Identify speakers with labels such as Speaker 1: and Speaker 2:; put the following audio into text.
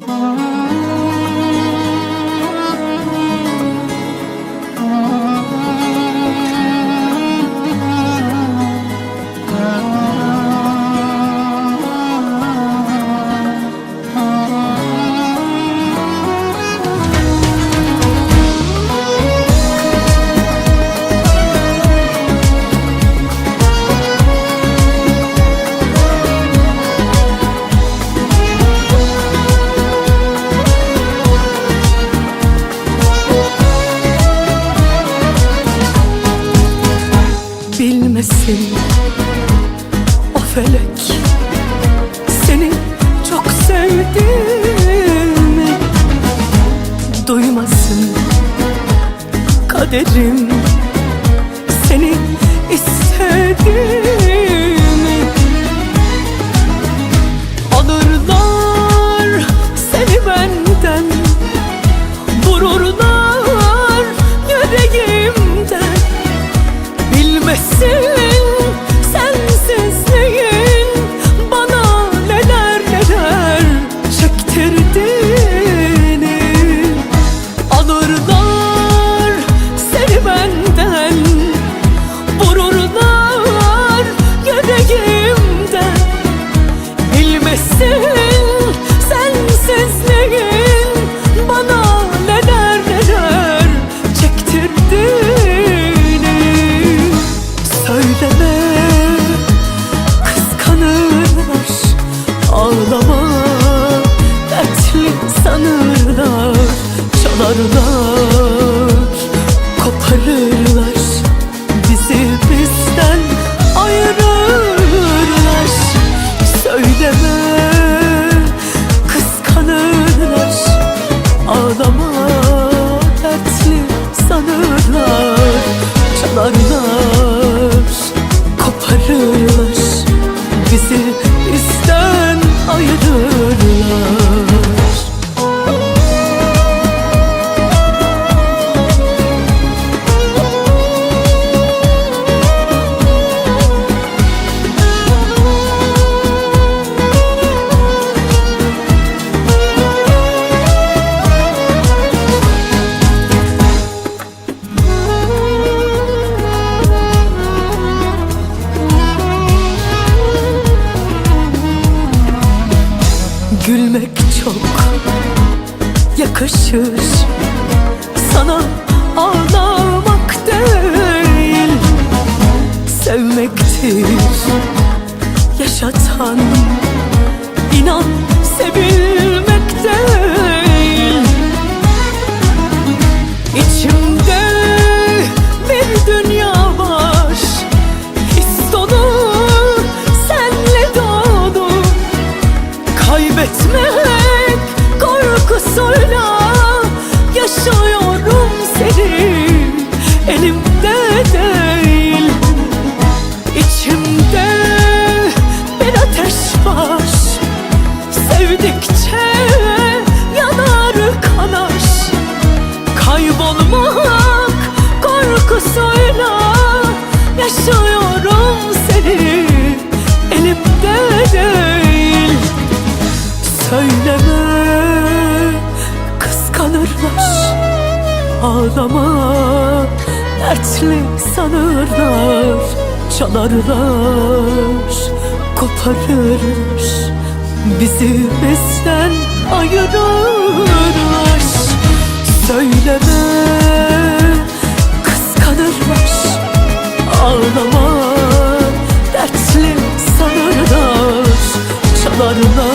Speaker 1: Bilmesin kaderim Seni istediğimi Alırlar seni benden Vururlar yüreğimden. Bilmesin Ağlama dertli sanırlar Çalarlar koparırlar. Bizi bizden ayırırlar. Söyleme kıskanırlar. Ağlama dertli sanırlar Çalarlar çok yakışır. Sana ağlamak değil Sevmektir. Yaşatan inan Kaybetmek korkusuyla Yaşıyorum sanırlar Ağlama dertli sanırlar. Çalarlar koparırlar Bizi bizden ayırırlar. Söyleme kıskanırlar. Ağlama dertli sanırlar. Çalarlar